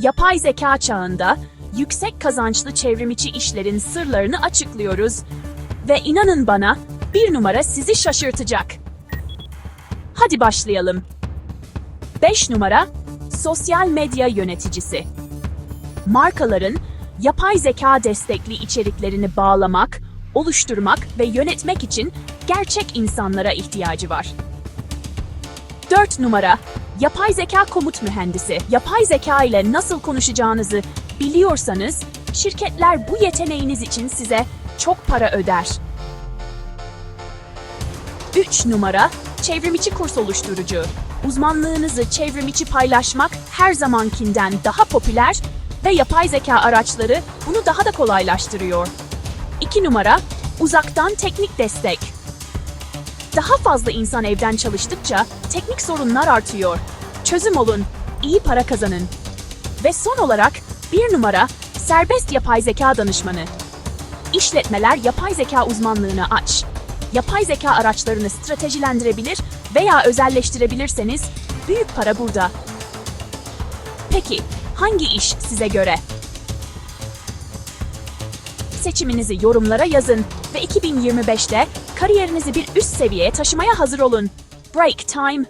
Yapay zeka çağında yüksek kazançlı çevrimiçi işlerin sırlarını açıklıyoruz. Ve inanın bana bir numara sizi şaşırtacak. Hadi başlayalım. 5 numara sosyal medya yöneticisi. Markaların yapay zeka destekli içeriklerini bağlamak, oluşturmak ve yönetmek için gerçek insanlara ihtiyacı var. 4 numara Yapay zeka komut mühendisi. Yapay zeka ile nasıl konuşacağınızı biliyorsanız şirketler bu yeteneğiniz için size çok para öder. 3 numara çevrimiçi kurs oluşturucu. Uzmanlığınızı çevrimiçi paylaşmak her zamankinden daha popüler ve yapay zeka araçları bunu daha da kolaylaştırıyor. 2 numara uzaktan teknik destek. Daha fazla insan evden çalıştıkça teknik sorunlar artıyor. Çözüm olun, iyi para kazanın. Ve son olarak bir numara serbest yapay zeka danışmanı. İşletmeler yapay zeka uzmanlığını aç. Yapay zeka araçlarını stratejilendirebilir veya özelleştirebilirseniz büyük para burada. Peki hangi iş size göre? Seçiminizi yorumlara yazın ve 2025'te kariyerinizi bir üst seviyeye taşımaya hazır olun. Break time